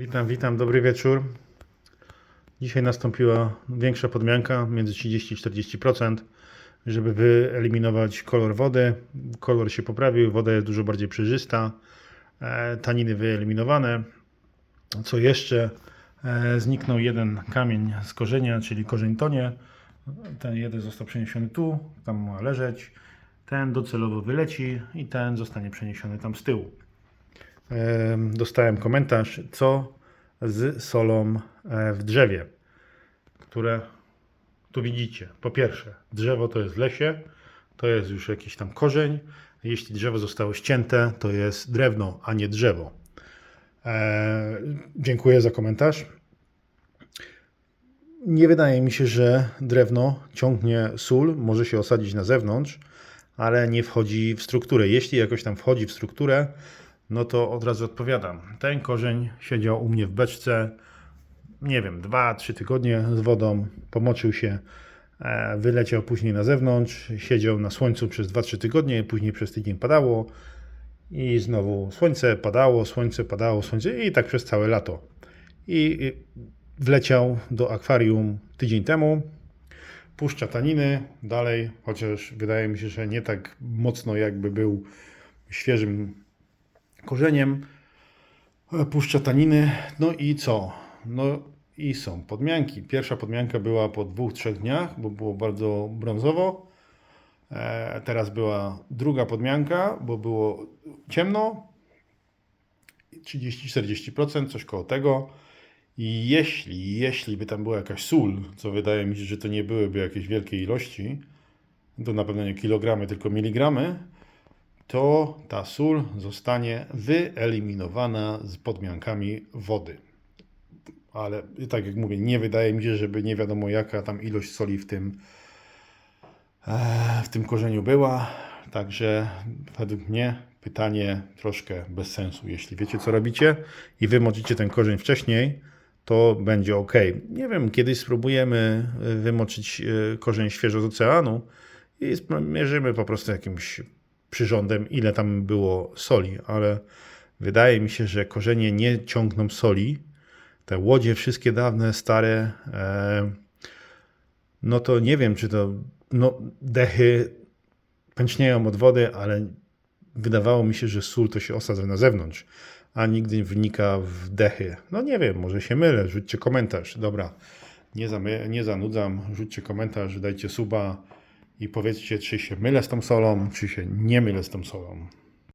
Witam, witam, dobry wieczór. Dzisiaj nastąpiła większa podmianka, między 30 i 40%, żeby wyeliminować kolor wody. Kolor się poprawił, woda jest dużo bardziej przejrzysta, e, taniny wyeliminowane. Co jeszcze? E, Zniknął jeden kamień z korzenia, czyli korzeń tonie. Ten jeden został przeniesiony tu, tam ma leżeć. Ten docelowo wyleci i ten zostanie przeniesiony tam z tyłu. Dostałem komentarz, co z solą e, w drzewie, które tu widzicie. Po pierwsze, drzewo to jest w lesie, to jest już jakiś tam korzeń. Jeśli drzewo zostało ścięte, to jest drewno, a nie drzewo. E, dziękuję za komentarz. Nie wydaje mi się, że drewno ciągnie sól, może się osadzić na zewnątrz, ale nie wchodzi w strukturę. Jeśli jakoś tam wchodzi w strukturę, no to od razu odpowiadam. Ten korzeń siedział u mnie w beczce, nie wiem, 2-3 tygodnie z wodą, pomoczył się, e, wyleciał później na zewnątrz, siedział na słońcu przez 2-3 tygodnie, później przez tydzień padało i znowu słońce padało, słońce padało, słońce i tak przez całe lato. I wleciał do akwarium tydzień temu, puszcza taniny dalej, chociaż wydaje mi się, że nie tak mocno jakby był świeżym korzeniem, e, puszcza taniny. No i co? No i są podmianki. Pierwsza podmianka była po dwóch, trzech dniach, bo było bardzo brązowo. E, teraz była druga podmianka, bo było ciemno. 30-40%, coś koło tego. I jeśli, jeśli by tam była jakaś sól, co wydaje mi się, że to nie byłyby jakieś wielkie ilości, to na pewno nie kilogramy, tylko miligramy, to ta sól zostanie wyeliminowana z podmiankami wody. Ale tak jak mówię, nie wydaje mi się, żeby nie wiadomo jaka tam ilość soli w tym, e, w tym korzeniu była. Także według mnie pytanie troszkę bez sensu. Jeśli wiecie co robicie i wymoczycie ten korzeń wcześniej, to będzie ok. Nie wiem, kiedyś spróbujemy e, wymoczyć e, korzeń świeżo z oceanu i mierzymy po prostu jakimś przyrządem, ile tam było soli, ale wydaje mi się, że korzenie nie ciągną soli. Te łodzie, wszystkie dawne, stare, e, no to nie wiem, czy to no, dechy pęcznieją od wody, ale wydawało mi się, że sól to się osadza na zewnątrz, a nigdy nie wnika w dechy. No nie wiem, może się mylę, rzućcie komentarz. Dobra, nie, nie zanudzam, rzućcie komentarz, dajcie suba i powiedzcie, czy się mylę z tą solą, czy się nie mylę z tą solą.